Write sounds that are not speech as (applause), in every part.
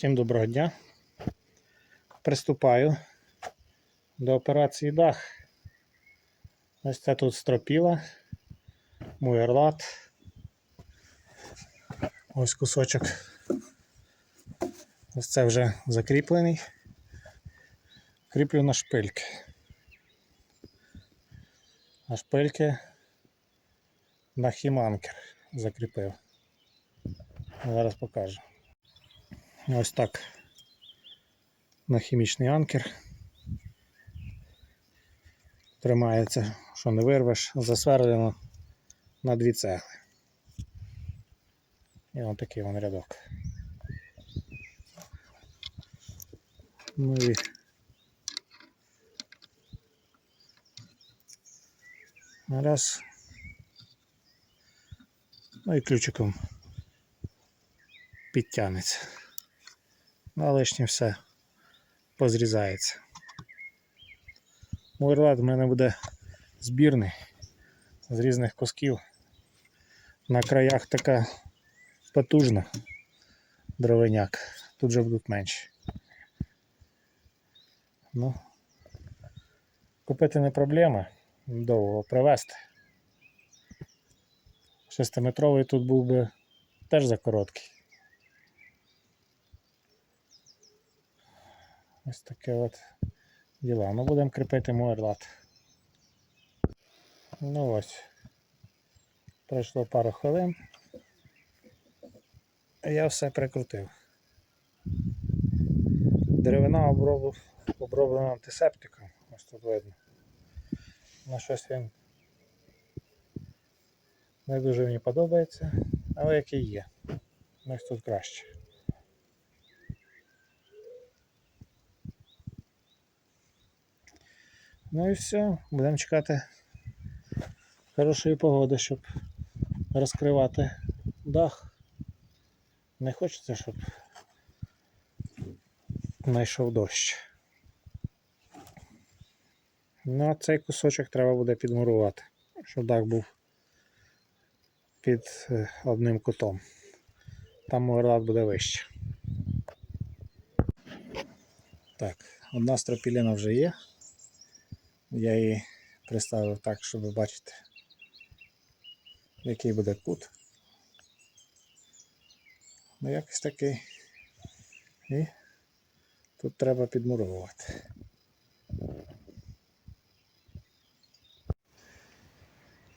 Всім доброго дня. Приступаю до операції дах. Ось це тут стропіла, муєрлат. Ось кусочок. Ось це вже закріплений. Кріплю на шпильки. На шпильки на хіманкер закріпив. Зараз покажу. Ось так. На хімічний анкер. Тримається, що не вирвеш, засверлено на дві цегли. І ось такий вон рядок. Ну і раз. Ну і ключиком підтягнеться. Ну, а лишнє все позрізається. Муерлат в мене буде збірний з різних кусків. На краях така потужна дровиняк. Тут же будуть менші. Ну, купити не проблема, довго привезти. Шестиметровий тут був би теж за Ось таке от діла. Ну будемо кріпити муерлат. Ну ось. Пройшло пару хвилин. Я все прикрутив. Деревина оброб... оброблена антисептиком. Ось тут видно. На щось він не дуже мені подобається, але який є. Ось тут краще. Ну і все, будемо чекати хорошої погоди, щоб розкривати дах. Не хочеться, щоб знайшов дощ. Ну а цей кусочок треба буде підмурувати, щоб дах був під е, одним кутом. Там мурлат буде вище. Так, одна стропіліна вже є. Я її приставив так, щоб бачити, який буде кут. Ну, якось такий. І тут треба підмуровувати.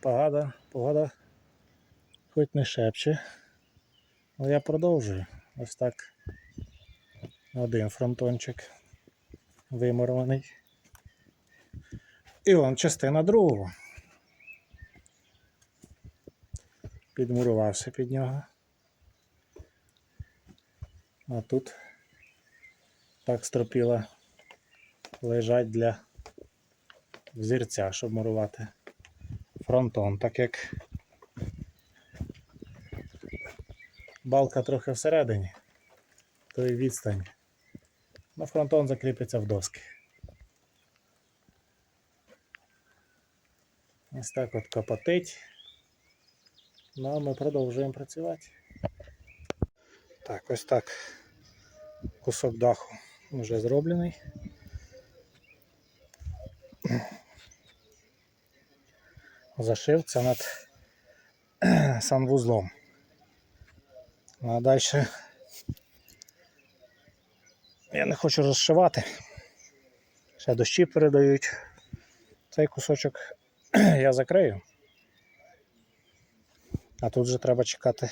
Погода, погода хоч не шепче, але я продовжую. Ось так. Один фронтончик вимурований. І он частина другого. Підмурувався під нього. А тут так стропіла лежать для взірця, щоб мурувати фронтон, так як балка трохи всередині, то і відстань. На фронтон закріпиться в доски. Ось так от копотить. Ну а ми продовжуємо працювати. Так, ось так. Кусок даху вже зроблений. Зашив це над (clears throat) санвузлом. А далі я не хочу розшивати. Ще дощі передають. Цей кусочок (clears throat) я закрию. А тут вже треба чекати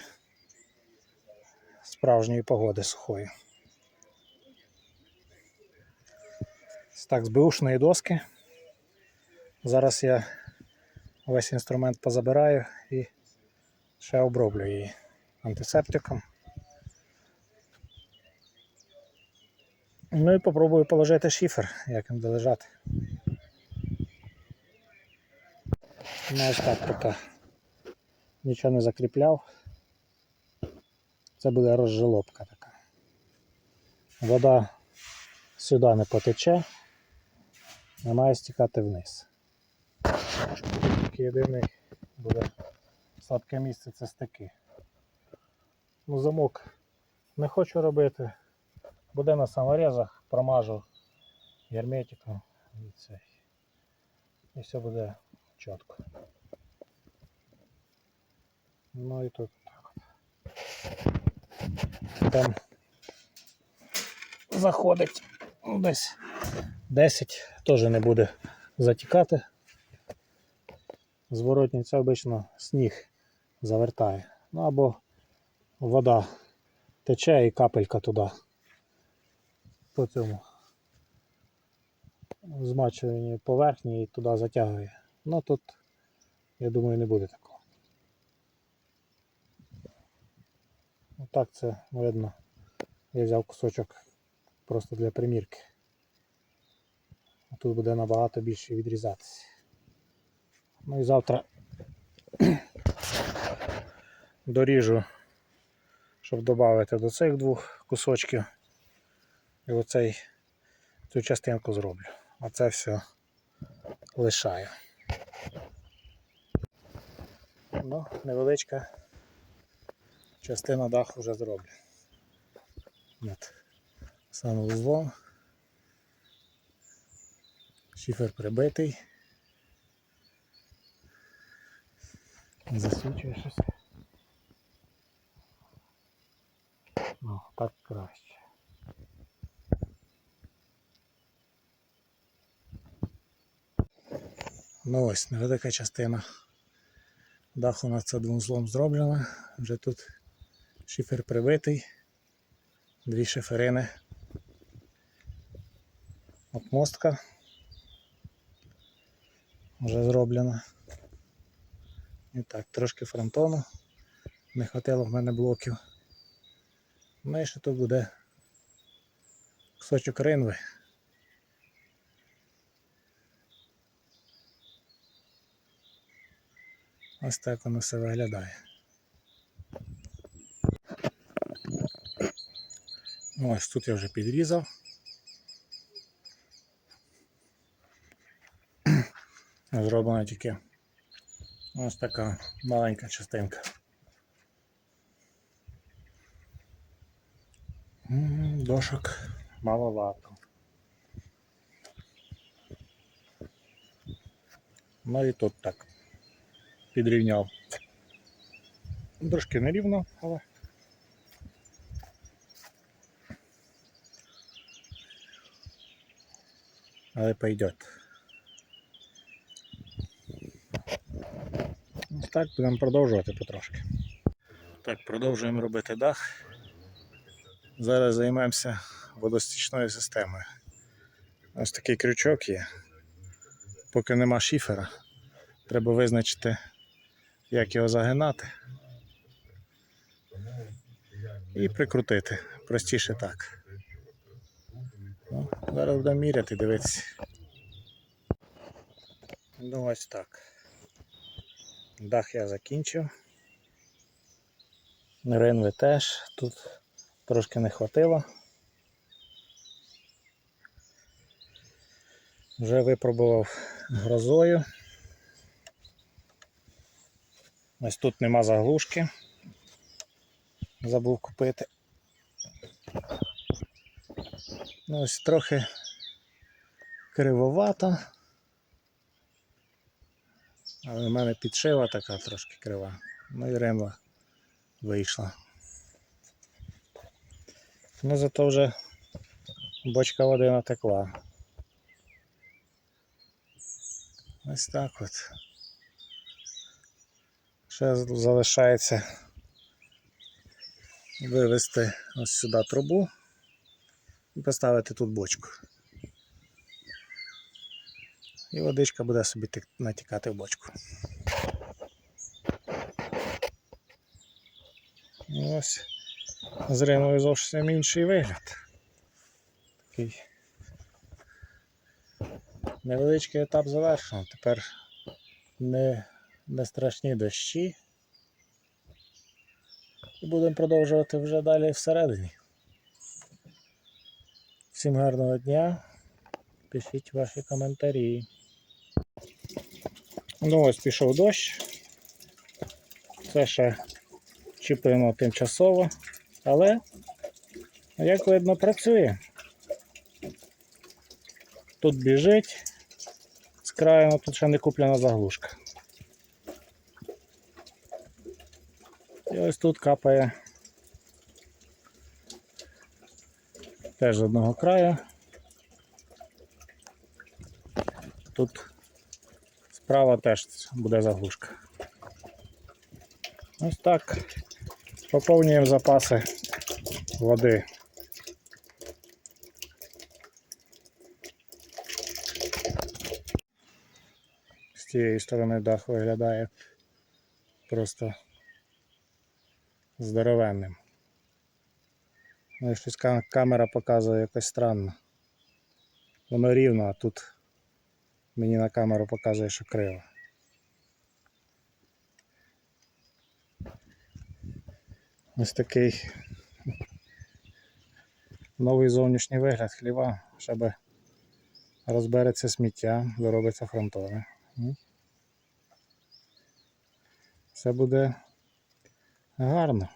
справжньої погоди сухої. Так, з беушної доски. Зараз я весь інструмент позабираю і ще оброблю її антисептиком. Ну і попробую положити шифер, як він буде лежати. Ну так поки нічого не закріпляв. Це буде розжелобка така. Вода сюди не потече, не має стікати вниз. Тільки єдине буде слабке місце це стики. Ну, замок не хочу робити, Буде на саморезах, промажу герметиком і це. І все буде чітко. Ну і тут так. Там заходить ну, десь 10, теж не буде затікати. Зворотній це обично сніг завертає. Ну або вода тече і капелька туди. По цьому змачуванні поверхні і туди затягує. Ну тут, я думаю, не буде такого. Отак це видно. Я взяв кусочок просто для примірки. Тут буде набагато більше відрізатися. Ну і завтра (clears throat) доріжу, щоб додати до цих двох кусочків. І оцей цю частинку зроблю. А це все лишаю. Ну, невеличка частина даху вже зроблю. От. Санузлом. Шифер прибитий. Засвічує щось. Ну, так краще. Ну ось, невелика частина даху над садвузлом зроблена. Вже тут шифер прибитий. Дві шиферини. Отмостка вже зроблена. І так, трошки фронтону. Не хватило в мене блоків. Ну і ще тут буде кусочок ринви. Ось так воно все виглядає. Ну, Ось тут я вже підрізав. (clears throat) Зроблена тільки ось така маленька частинка. Дошок маловато. Ну і тут так підрівняв. Трошки нерівно, але. Але пойдет. Ось так будемо продовжувати потрошки. Так, продовжуємо робити дах. Зараз займемося водостічною системою. Ось такий крючок є. Поки нема шифера, треба визначити, як його загинати. І прикрутити. Простіше так. Ну, зараз будемо міряти, дивитися. Ну ось так. Дах я закінчив. Ринви теж. Тут трошки не хватило. Вже випробував грозою. Ось тут нема заглушки. Забув купити. Ну, ось трохи кривовато. Але в мене підшива така трошки крива. Ну і ремла вийшла. Ну зато вже бочка води натекла. Ось так от. Ще залишається вивести ось сюди трубу і поставити тут бочку. І водичка буде собі натікати в бочку. Ось з риною зовсім інший вигляд. Такий невеличкий етап завершено. Тепер не, не страшні дощі. І будемо продовжувати вже далі всередині. Всім гарного дня. Пишіть ваші коментарі. Ну ось пішов дощ. Це ще чіпимо тимчасово, але Як видно, працює. Тут біжить з краю, тут ще не куплена заглушка. Ось тут капає теж одного краю. Тут справа теж буде заглушка. Ось так. Поповнюємо запаси води. З цієї сторони дах виглядає просто здоровенним. Ну і щось камера показує якось странно. Воно рівно, а тут мені на камеру показує, що криво. Ось такий новий зовнішній вигляд хліва, щоб розбереться сміття, доробиться фронтове. Все буде гарно.